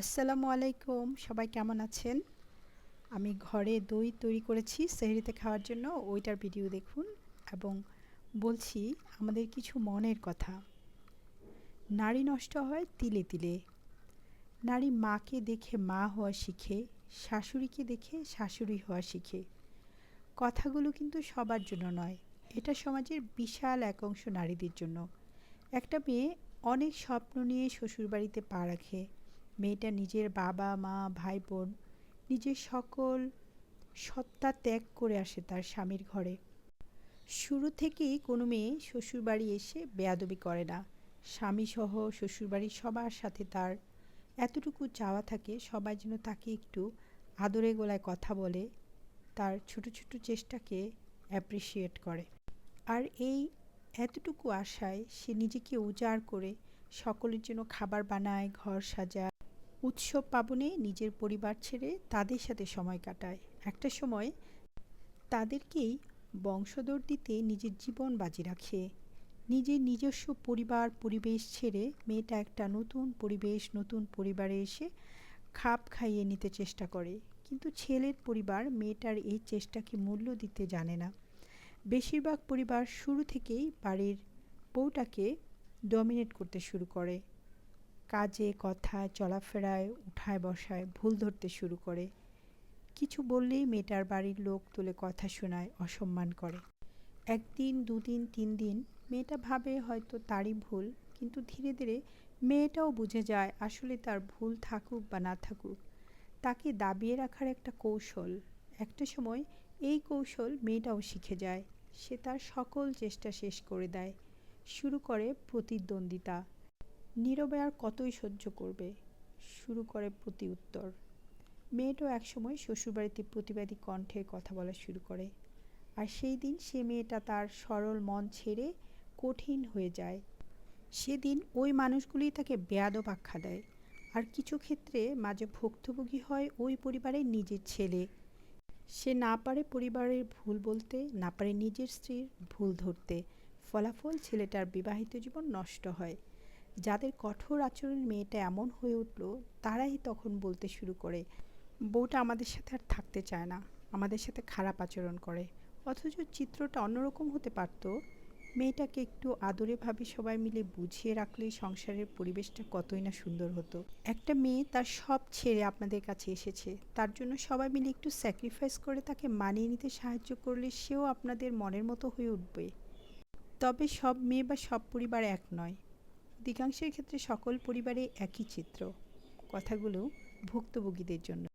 আসসালামু আলাইকুম, সবাই কেমন আছেন? আমি ঘরে দই তৈরি করেছি সেহরিতে খাওয়ার জন্য, ওইটার ভিডিও দেখুন এবং বলছি আমাদের কিছু মনের কথা। নারী নষ্ট হয় তিলে তিলে। নারী মাকে দেখে মা হওয়া শিখে, শাশুড়িকে দেখে শাশুড়ি হওয়া শিখে। কথাগুলো কিন্তু সবার জন্য নয়, এটা সমাজের বিশাল এক অংশ নারীদের জন্য। একটা মেয়ে অনেক স্বপ্ন নিয়ে শ্বশুরবাড়িতে পা রাখে মেয়েটা নিজের বাবা, মা ভাই বোন নিজের সকল সত্তা ত্যাগ করে আসে তার স্বামীর ঘরে। শুরু থেকেই কোনো মেয়ে শ্বশুরবাড়ি এসে বেয়াদবি করে না। স্বামীসহ শ্বশুরবাড়ির সবার সাথে তার এতটুকু চাওয়া থাকে, সবাই যেন তাকে একটু আদরে গোলায় কথা বলে, তার ছোট ছোট চেষ্টাকে অ্যাপ্রিসিয়েট করে। আর এই এতটুকু আশায় সে নিজেকে উজাড় করে সকলের জন্য খাবার বানায়, ঘর সাজায় উৎসব পাবনে নিজের পরিবার ছেড়ে তাদের সাথে সময় কাটায়। একটা সময় তাদেরকেই বংশধর দিতে নিজের জীবন বাজি রাখে। নিজের নিজস্ব পরিবার, পরিবেশ ছেড়ে মেয়েটা একটা নতুন পরিবেশ, নতুন পরিবারে এসে খাপ খাইয়ে নিতে চেষ্টা করে। কিন্তু ছেলের পরিবার মেয়েটার এই চেষ্টাকে মূল্য দিতে জানে না। বেশিরভাগ পরিবার শুরু থেকেই বাড়ির বউটাকে ডমিনেট করতে শুরু করে। কাজে, কথায়, চলাফেরায়, উঠায় বসায়, ভুল ধরতে শুরু করে। কিছু বললেই মেয়েটার বাড়ির লোক তুলে কথা শোনায়, অসম্মান করে। একদিন, দুদিন, তিন দিন মেয়েটা ভাবে হয়তো তারই ভুল, কিন্তু ধীরে ধীরে মেয়েটাও বুঝে যায় আসলে তার ভুল থাকুক বা না থাকুক। তাকে দাবিয়ে রাখার একটা কৌশল। একটা সময় এই কৌশল মেয়েটাও শিখে যায়। সে তার সকল চেষ্টা শেষ করে দেয়। শুরু করে প্রতিদ্বন্দ্বিতা। নীরবে আর কতই সহ্য করবে? শুরু করে প্রতি উত্তর মেয়েটাও একসময় শ্বশুরবাড়িতে প্রতিবাদী কণ্ঠে কথা বলা শুরু করে। আর সেই দিন সে মেয়েটা তার সরল মন ছেড়ে কঠিন হয়ে যায়। সেদিন ওই মানুষগুলি তাকে বেয়াদব আখ্যা দেয়। আর কিছু ক্ষেত্রে মাঝে ভুক্তভোগী হয় ওই পরিবারের নিজের ছেলে। সে না পারে পরিবারের ভুল বলতে, না পারে নিজের স্ত্রীর ভুল ধরতে। ফলাফল ছেলেটার বিবাহিত জীবন নষ্ট হয়। যাদের কঠোর আচরণের মেয়েটা এমন হয়ে উঠল, তারাই তখন বলতে শুরু করে, বউটা আমাদের সাথে আর থাকতে চায় না, আমাদের সাথে খারাপ আচরণ করে। অথচ চিত্রটা অন্যরকম হতে পারত। মেয়েটাকে একটু আদরেভাবে সবাই মিলে বুঝিয়ে রাখলেই সংসারের পরিবেশটা কতই না সুন্দর হতো। একটা মেয়ে তার সব ছেড়ে আপনাদের কাছে এসেছে, তার জন্য সবাই মিলে একটু স্যাক্রিফাইস করে তাকে মানিয়ে নিতে সাহায্য করলে সেও আপনাদের মনের মতো হয়ে উঠবে। তবে সব মেয়ে বা সব পরিবার এক নয়। অধিকাংশের ক্ষেত্রে সকল পরিবারে একই চিত্র। কথাগুলো ভুক্তভোগীদের জন্য।